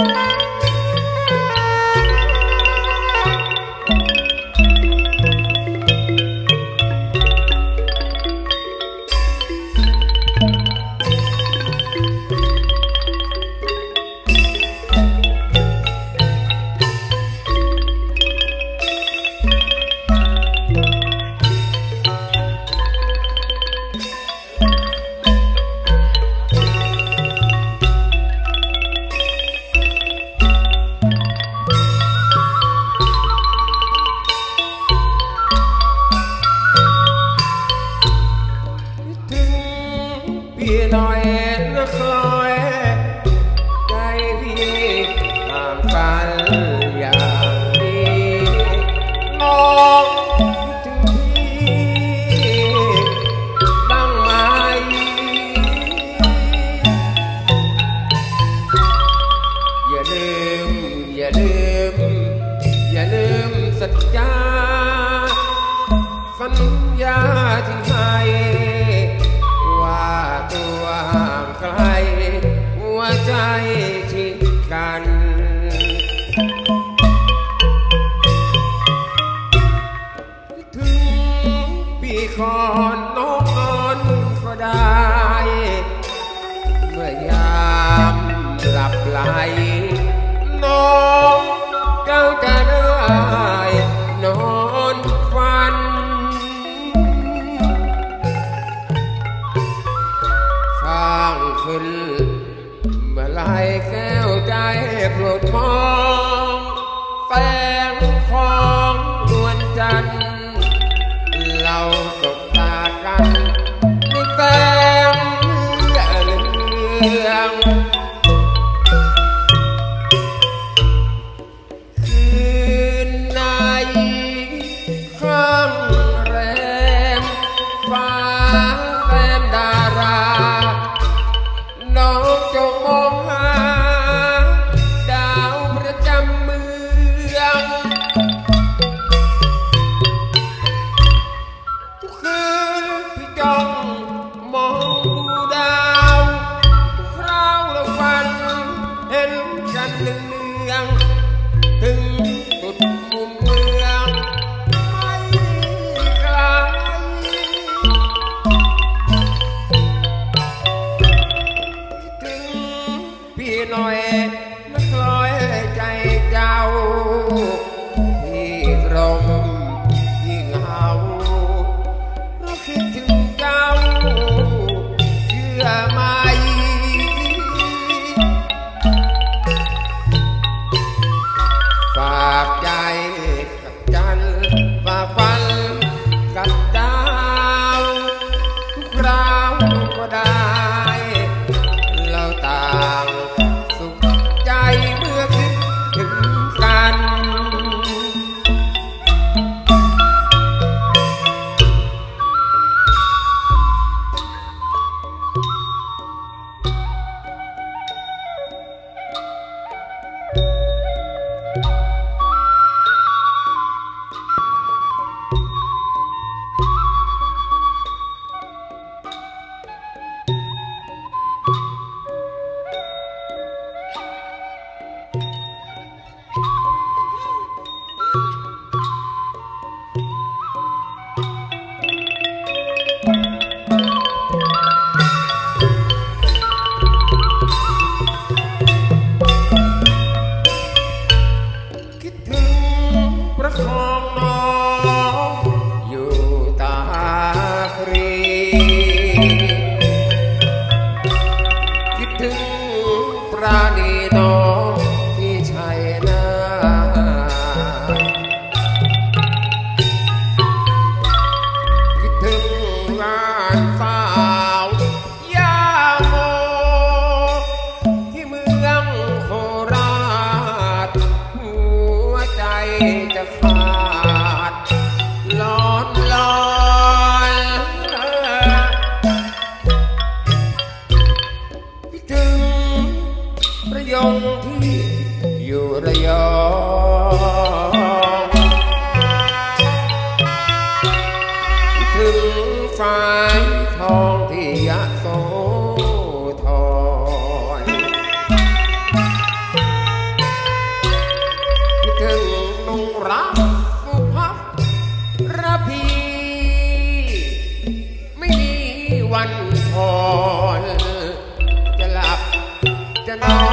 Música ม อย่าลืม อย่าลืมสัญญาสัญญาที่ให้ว่าตัวห่างไกลหัวใจ Ah. น้องที่ชัยนาคิดถึงงานสาวยาโมที่เมืองโคราช หัวใจจะขาดร้อนร้อน คิดถึง young, you're young.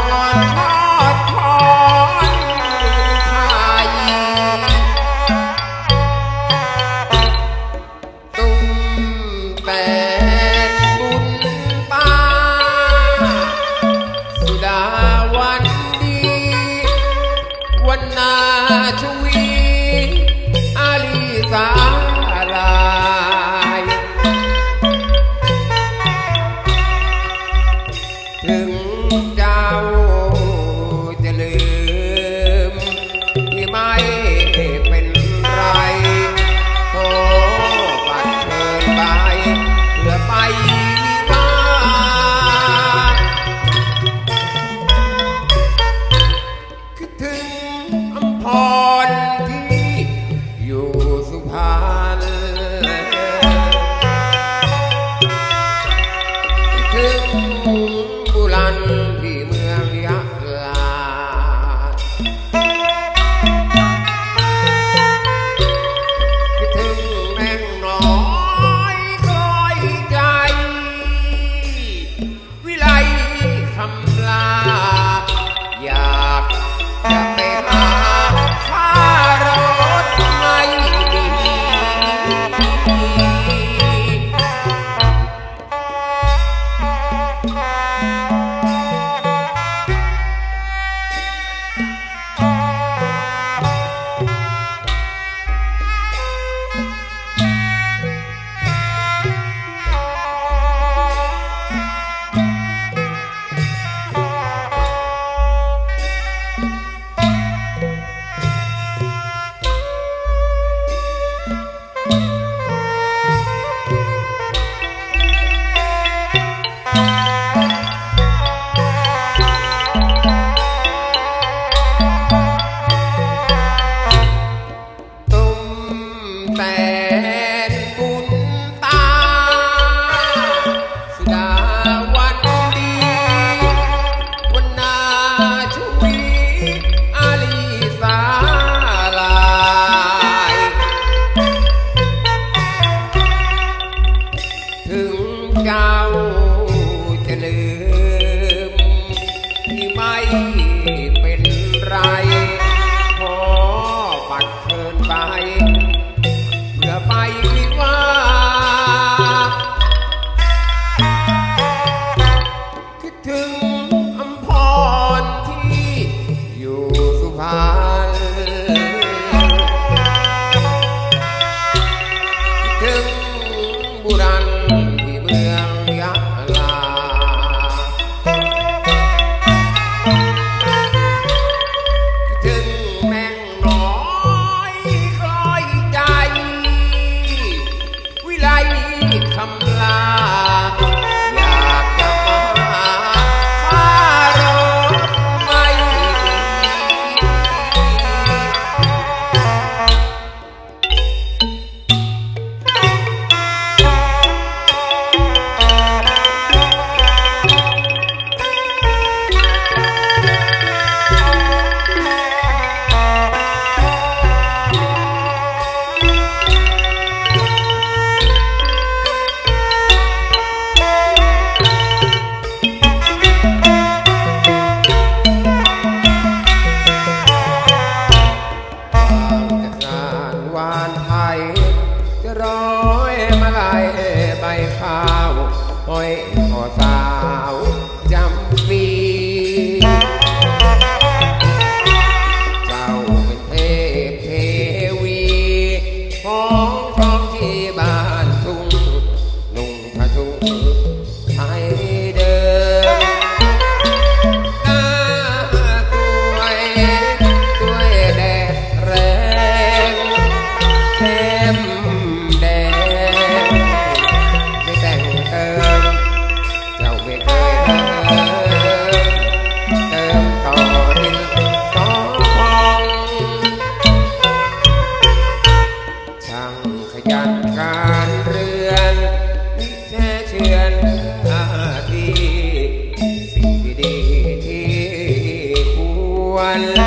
Música é. วรเ